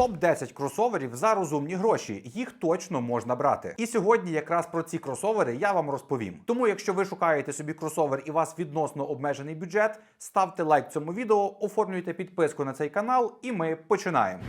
Топ 10 кросоверів за розумні гроші. Їх точно можна брати. І сьогодні якраз про ці кросовери я вам розповім. Тому, якщо ви шукаєте собі кросовер і у вас відносно обмежений бюджет, ставте лайк цьому відео, оформлюйте підписку на цей канал, і ми починаємо.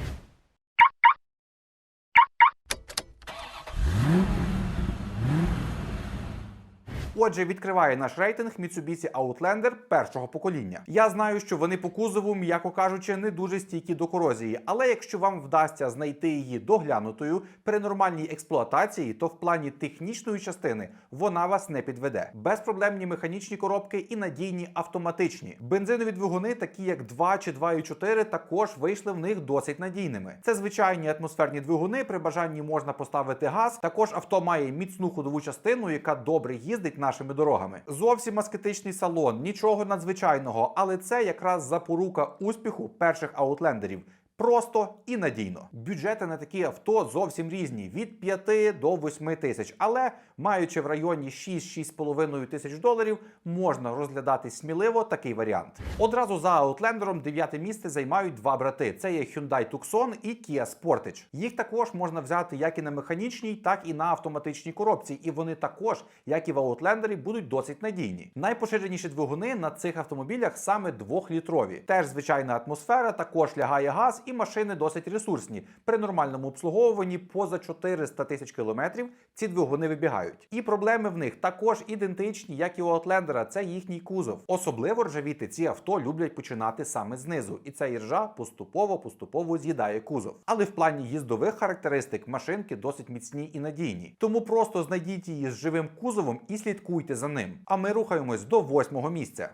Отже, відкриває наш рейтинг Mitsubishi Outlander першого покоління. Я знаю, що вони по кузову, м'яко кажучи, не дуже стійкі до корозії, але якщо вам вдасться знайти її доглянутою при нормальній експлуатації, то в плані технічної частини вона вас не підведе. Безпроблемні механічні коробки і надійні автоматичні. Бензинові двигуни, такі як 2 чи 2,4, також вийшли в них досить надійними. Це звичайні атмосферні двигуни. При бажанні можна поставити газ. Також авто має міцну ходову частину, яка добре їздить нашими дорогами. Зовсім аскетичний салон, нічого надзвичайного, але це якраз запорука успіху перших аутлендерів. Просто і надійно. Бюджети на такі авто зовсім різні від 5 до 8 тисяч. Але маючи в районі 6-6,5 тисяч доларів, можна розглядати сміливо такий варіант. Одразу за Outlanderом дев'яте місце займають два брати: це є Hyundai Tucson і Kia Sportage. Їх також можна взяти як і на механічній, так і на автоматичній коробці. І вони також, як і в Outlander, будуть досить надійні. Найпоширеніші двигуни на цих автомобілях саме двохлітрові. Теж звичайна атмосфера, також лягає газ, і машини досить ресурсні. При нормальному обслуговуванні поза 400 тисяч кілометрів ці двигуни вибігають. І проблеми в них також ідентичні, як і у Outlander, це їхній кузов. Особливо ржавіти ці авто люблять починати саме знизу, і ця іржа поступово поступово з'їдає кузов. Але в плані їздових характеристик машинки досить міцні і надійні. Тому просто знайдіть її з живим кузовом і слідкуйте за ним. А ми рухаємось до восьмого місця.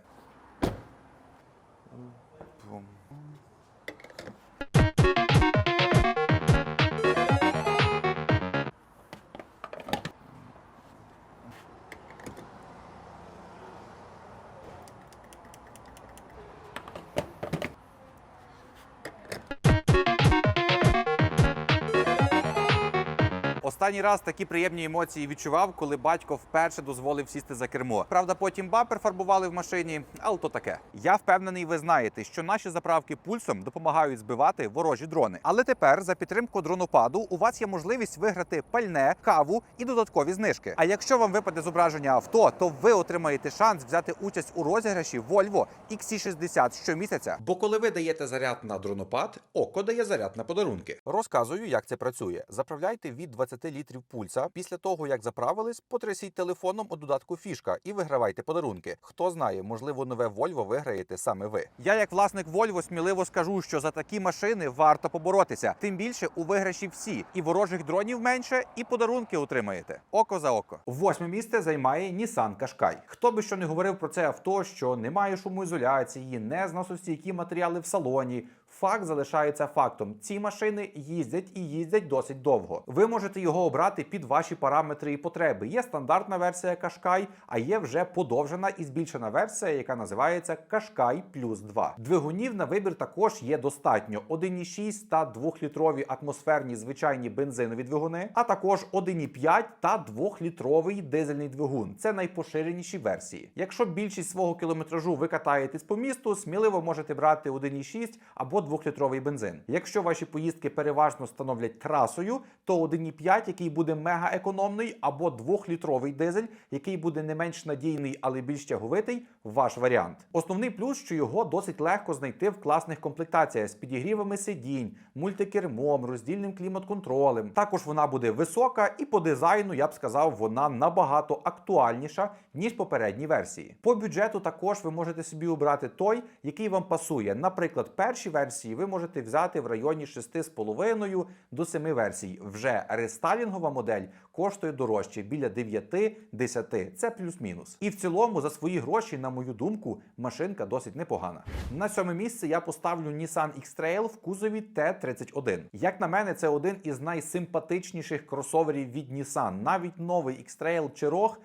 Останній раз такі приємні емоції відчував, коли батько вперше дозволив сісти за кермо. Правда, потім бампер фарбували в машині, але то таке. Я впевнений, ви знаєте, що наші заправки пульсом допомагають збивати ворожі дрони. Але тепер за підтримку дронопаду у вас є можливість виграти пальне, каву і додаткові знижки. А якщо вам випаде зображення авто, то ви отримаєте шанс взяти участь у розіграші Volvo XC60 щомісяця. Бо коли ви даєте заряд на дронопад, око дає заряд на подарунки. Розказую, як це працює. Заправляйте від 20 літрів пульса. Після того, як заправились, потрясіть телефоном у додатку фішка і вигравайте подарунки. Хто знає, можливо, нове Volvo виграєте саме ви. Я, як власник Volvo, сміливо скажу, що за такі машини варто поборотися. Тим більше у виграші всі і ворожих дронів менше, і подарунки отримаєте. Око за око. Восьме місце займає Nissan Qashqai. Хто би що не говорив про це авто, що немає шумоізоляції, не зносостійкі матеріали в салоні. Факт залишається фактом. Ці машини їздять і їздять досить довго. Ви можете його обрати під ваші параметри і потреби. Є стандартна версія Qashqai, а є вже подовжена і збільшена версія, яка називається Qashqai Plus 2. Двигунів на вибір також є достатньо: 1,6 та 2-літрові атмосферні звичайні бензинові двигуни, а також 1,5 та 2-літровий дизельний двигун. Це найпоширеніші версії. Якщо більшість свого кілометражу ви катаєтесь по місту, сміливо можете брати 1,6 або 2-літровий бензин. Якщо ваші поїздки переважно становлять трасою, то 1,5, який буде мега економний, або 2-літровий дизель, який буде не менш надійний, але більш тяговитий, ваш варіант. Основний плюс, що його досить легко знайти в класних комплектаціях з підігрівами сидінь, мультикермом, роздільним клімат-контролем. Також вона буде висока, і по дизайну я б сказав, вона набагато актуальніша ніж попередні версії. По бюджету також ви можете собі обрати той, який вам пасує. Наприклад, перші версії ви можете взяти в районі 6,5 до 7 версій. Вже рестайлінгова модель коштує дорожче біля 9-10. Це плюс-мінус. І в цілому за свої гроші, на мою думку, машинка досить непогана. На сьоме місце я поставлю Nissan X-Trail в кузові T31. Як на мене, це один із найсимпатичніших кросоверів від Nissan. Навіть новий X-Trail чи Rogue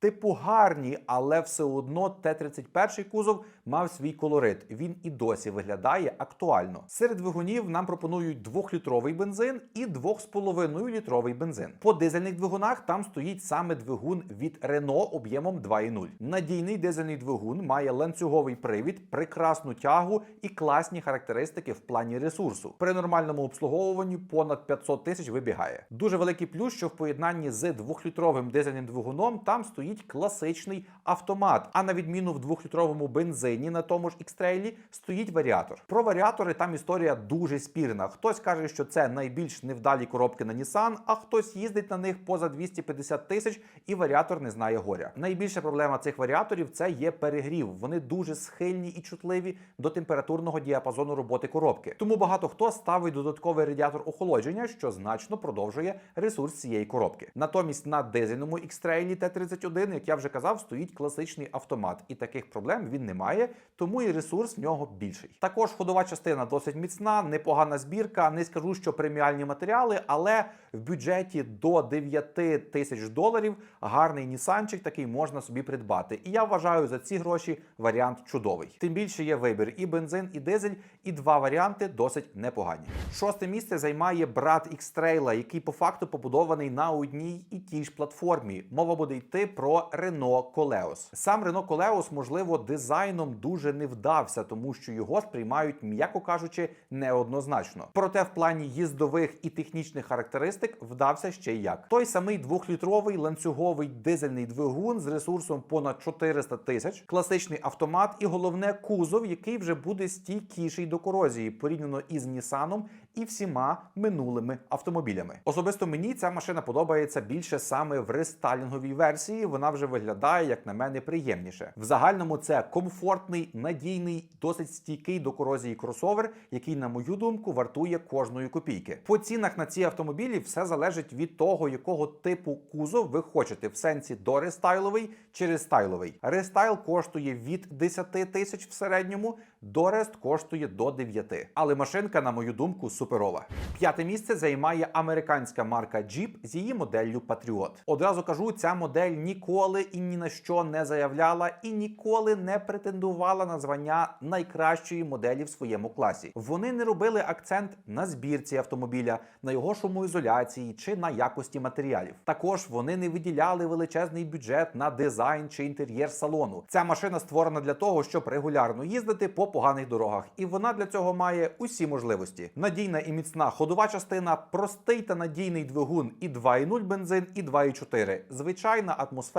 типу гарні, але все одно Т-31 кузов мав свій колорит. Він і досі виглядає актуально. Серед двигунів нам пропонують 2-літровий бензин і 2,5-літровий бензин. По дизельних двигунах там стоїть саме двигун від Renault об'ємом 2,0. Надійний дизельний двигун має ланцюговий привід, прекрасну тягу і класні характеристики в плані ресурсу. При нормальному обслуговуванні понад 500 тисяч вибігає. Дуже великий плюс, що в поєднанні з 2-літровим дизельним двигуном там стоїть класичний автомат. А на відміну в 2-літровому бензині на тому ж X-Trail стоїть варіатор. Про варіатори там історія дуже спірна. Хтось каже, що це найбільш невдалі коробки на Nissan, а хтось їздить на них поза 250 тисяч і варіатор не знає горя. Найбільша проблема цих варіаторів це є перегрів. Вони дуже схильні і чутливі до температурного діапазону роботи коробки. Тому багато хто ставить додатковий радіатор охолодження, що значно продовжує ресурс цієї коробки. Натомість на дизельному X-Trail T31, як я вже казав, стоїть класичний автомат, і таких проблем він не має, тому і ресурс в нього більший. Також ходова частина досить міцна, непогана збірка. Не скажу, що преміальні матеріали, але в бюджеті до 9 тисяч доларів гарний нісанчик такий можна собі придбати. І я вважаю за ці гроші варіант чудовий. Тим більше є вибір і бензин, і дизель, і два варіанти досить непогані. Шосте місце займає брат X-Trail, який по факту побудований на одній і тій ж платформі. Мова буде йти про Renault Coleos. Сам Renault Coleos, можливо, дизайном дуже не вдався, тому що його сприймають, м'яко кажучи, неоднозначно. Проте в плані їздових і технічних характеристик вдався ще як. Той самий двохлітровий ланцюговий дизельний двигун з ресурсом понад 400 тисяч, класичний автомат і головне кузов, який вже буде стійкіший до корозії порівняно із Нісаном і всіма минулими автомобілями. Особисто мені ця машина подобається більше саме в рестайлінговій версії. Вона вже виглядає, як на мене, приємніше. В загальному це комфортний, надійний, досить стійкий до корозії кросовер, який, на мою думку, вартує кожної копійки. По цінах на ці автомобілі все залежить від того, якого типу кузов ви хочете в сенсі до рестайловий чи рестайловий. Рестайл коштує від 10 тисяч в середньому, до рест коштує до 9. Але машинка, на мою думку, суперова. П'яте місце займає американська марка Jeep з її моделлю Patriot. Одразу кажу, ця модель ніколи і ні на що не заявляла і ніколи не претендувала на звання найкращої моделі в своєму класі. Вони не робили акцент на збірці автомобіля, на його шумоізоляції чи на якості матеріалів. Також вони не виділяли величезний бюджет на дизайн чи інтер'єр салону. Ця машина створена для того, щоб регулярно їздити по поганих дорогах, і вона для цього має усі можливості. Надійна і міцна ходова частина, простий та надійний двигун і 2,0 бензин, і 2,4. Звичайна атмосфера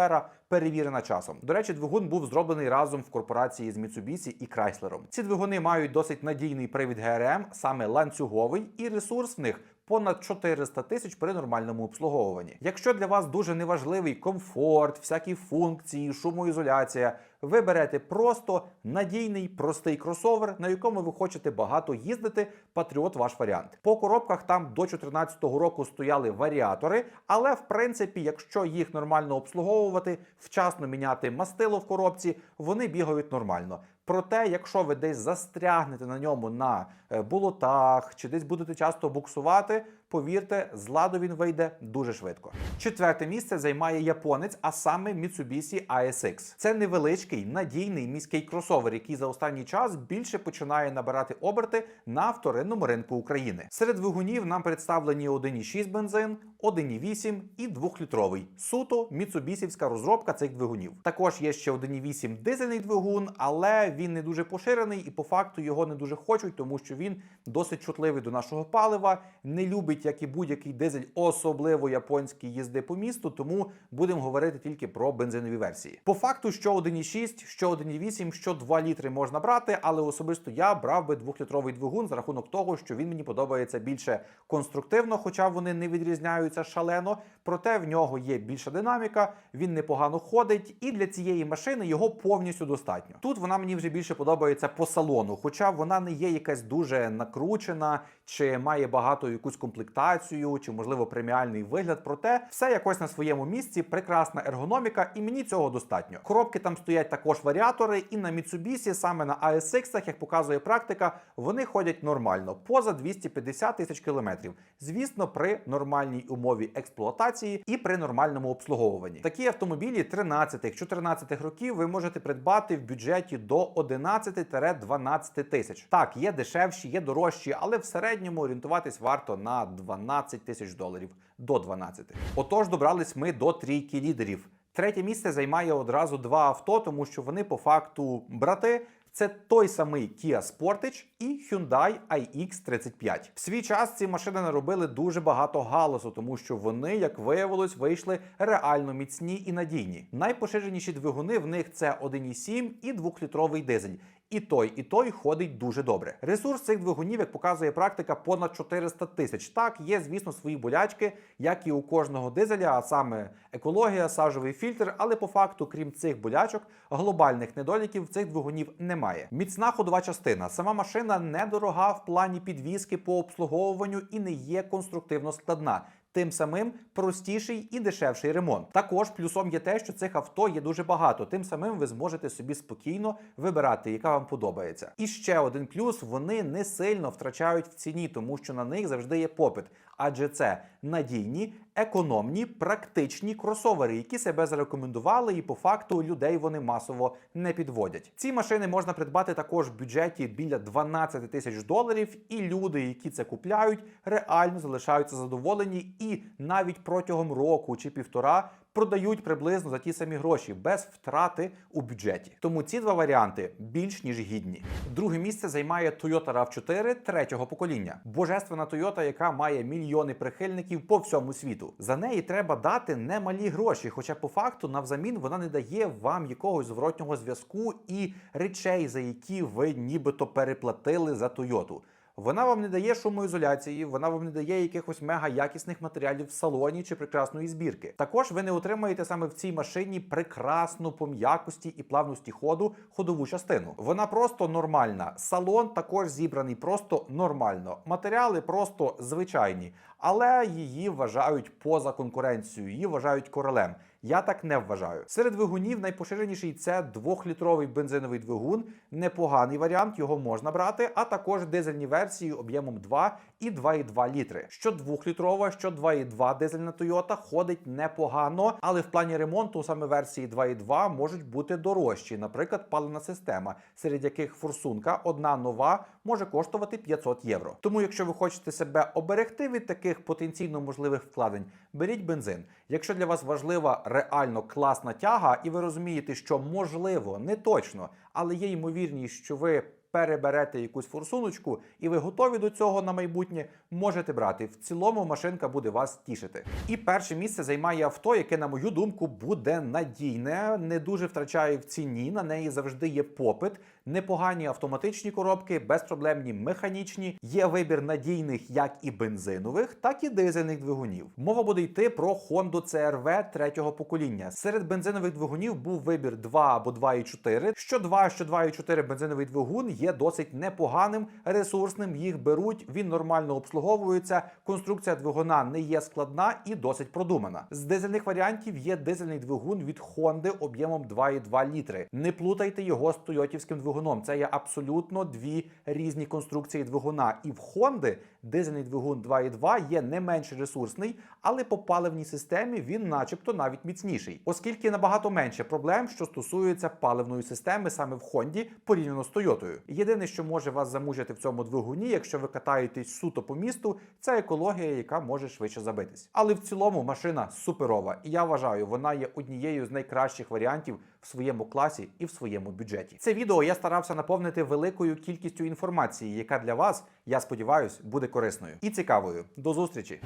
перевірена часом. До речі, двигун був зроблений разом в корпорації з Mitsubishi і Chrysler. Ці двигуни мають досить надійний привід ГРМ, саме ланцюговий, і ресурс в них. Понад 400 тисяч при нормальному обслуговуванні. Якщо для вас дуже неважливий комфорт, всякі функції, шумоізоляція, ви берете просто надійний простий кросовер, на якому ви хочете багато їздити. Патріот ваш варіант. По коробках там до 2014 року стояли варіатори, але в принципі, якщо їх нормально обслуговувати, вчасно міняти мастило в коробці, вони бігають нормально. Проте, якщо ви десь застрягнете на ньому на е, болотах чи десь будете часто буксувати, повірте, з ладу він вийде дуже швидко. Четверте місце займає японець, а саме Mitsubishi ASX. Це невеличкий, надійний міський кросовер, який за останній час більше починає набирати оберти на вторинному ринку України. Серед двигунів нам представлені 1,6 бензин, 1,8 і 2-літровий. Суто міцубісівська розробка цих двигунів. Також є ще 1,8 дизельний двигун, але він не дуже поширений і по факту його не дуже хочуть, тому що він досить чутливий до нашого палива, не любить, як і будь-який дизель, особливо японський їзди по місту. Тому будемо говорити тільки про бензинові версії. По факту, що 1,6, що 1,8, що 2 літри можна брати, але особисто я брав би 2-літровий двигун за рахунок того, що він мені подобається більше конструктивно, хоча вони не відрізняються шалено. Проте в нього є більша динаміка, він непогано ходить, і для цієї машини його повністю достатньо. Тут вона мені вже більше подобається по салону, хоча вона не є якась дуже накручена чи має багато якусь комплектацію, чи можливо преміальний вигляд. Проте все якось на своєму місці, прекрасна ергономіка, і мені цього достатньо. Коробки там стоять також варіатори, і на Mitsubishi, саме на ASX, як показує практика, вони ходять нормально, поза 250 тисяч кілометрів. Звісно, при нормальній умові експлуатації і при нормальному обслуговуванні. Такі автомобілі 13-14 років ви можете придбати в бюджеті до 11-12 тисяч. Так, є дешевші, є дорожчі, але в середньому орієнтуватись варто на 12 тисяч доларів до 12. Отож, добрались ми до трійки лідерів. Третє місце займає одразу два авто, тому що вони по факту брати. Це той самий Kia Sportage і Hyundai iX35. В свій час ці машини наробили дуже багато галасу, тому що вони, як виявилось, вийшли реально міцні і надійні. Найпоширеніші двигуни в них це 1,7 і 2-літровий дизель. І той, і той ходить дуже добре. Ресурс цих двигунів, як показує практика, понад 400 тисяч. Так, є, звісно, свої болячки, як і у кожного дизеля, а саме екологія, сажовий фільтр. Але по факту, крім цих болячок, глобальних недоліків цих двигунів немає. Міцна ходова частина. Сама машина недорога в плані підвізки по обслуговуванню і не є конструктивно складна. Тим самим простіший і дешевший ремонт. Також плюсом є те, що цих авто є дуже багато. Тим самим ви зможете собі спокійно вибирати, яка вам подобається. І ще один плюс: вони не сильно втрачають в ціні, тому що на них завжди є попит. Адже це надійні, економні, практичні кросовери, які себе зарекомендували, і по факту людей вони масово не підводять. Ці машини можна придбати також в бюджеті біля 12 тисяч доларів, і люди, які це купляють, реально залишаються задоволені і навіть протягом року чи півтора. Продають приблизно за ті самі гроші без втрати у бюджеті. Тому ці два варіанти більш ніж гідні. Друге місце займає Toyota RAV4 третього покоління. Божественна Toyota, яка має мільйони прихильників по всьому світу. За неї треба дати немалі гроші, хоча по факту навзамін вона не дає вам якогось зворотнього зв'язку і речей, за які ви нібито переплатили за Toyota. Вона вам не дає шумоізоляції, вона вам не дає якихось мега якісних матеріалів в салоні чи прекрасної збірки. Також ви не отримаєте саме в цій машині прекрасну по м'якості і плавності ходу ходову частину. Вона просто нормальна. Салон також зібраний просто нормально. Матеріали просто звичайні, але її вважають поза конкуренцією, її вважають королем. Я так не вважаю. Серед двигунів найпоширеніший це 2-літровий бензиновий двигун, непоганий варіант, його можна брати, а також дизельні версії об'ємом 2 і 2,2 літри. Що 2-літрова, що 2,2 дизельна Toyota ходить непогано, але в плані ремонту саме версії 2,2 можуть бути дорожчі, наприклад, паливна система, серед яких форсунка одна нова може коштувати 500 євро. Тому, якщо ви хочете себе оберегти від таких потенційно можливих вкладень, беріть бензин. Якщо для вас важлива реально класна тяга, і ви розумієте, що можливо, не точно, але є ймовірність, що ви переберете якусь форсуночку, і ви готові до цього на майбутнє, можете брати. В цілому машинка буде вас тішити. І перше місце займає авто, яке, на мою думку, буде надійне, не дуже втрачає в ціні. На неї завжди є попит. Непогані автоматичні коробки, безпроблемні механічні. Є вибір надійних як і бензинових, так і дизельних двигунів. Мова буде йти про Honda CR-V третього покоління. Серед бензинових двигунів був вибір 2 або 2,4. Що 2, що 2,4 бензиновий двигун є досить непоганим, ресурсним. Їх беруть, він нормально обслуговується. Конструкція двигуна не є складна і досить продумана. З дизельних варіантів є дизельний двигун від Honda об'ємом 2,2 літри. Не плутайте його з тойотівським двигуном. Це є абсолютно дві різні конструкції двигуна. І в Honda дизельний двигун 2,2 є не менш ресурсний, але по паливній системі він, начебто, навіть міцніший, оскільки набагато менше проблем, що стосуються паливної системи саме в Honda порівняно з Тойотою. Єдине, що може вас замучити в цьому двигуні, якщо ви катаєтесь суто по місту, це екологія, яка може швидше забитись. Але в цілому машина суперова, і я вважаю, вона є однією з найкращих варіантів в своєму класі і в своєму бюджеті. Це відео я старався наповнити великою кількістю інформації, яка для вас, я сподіваюся, буде корисною і цікавою. До зустрічі!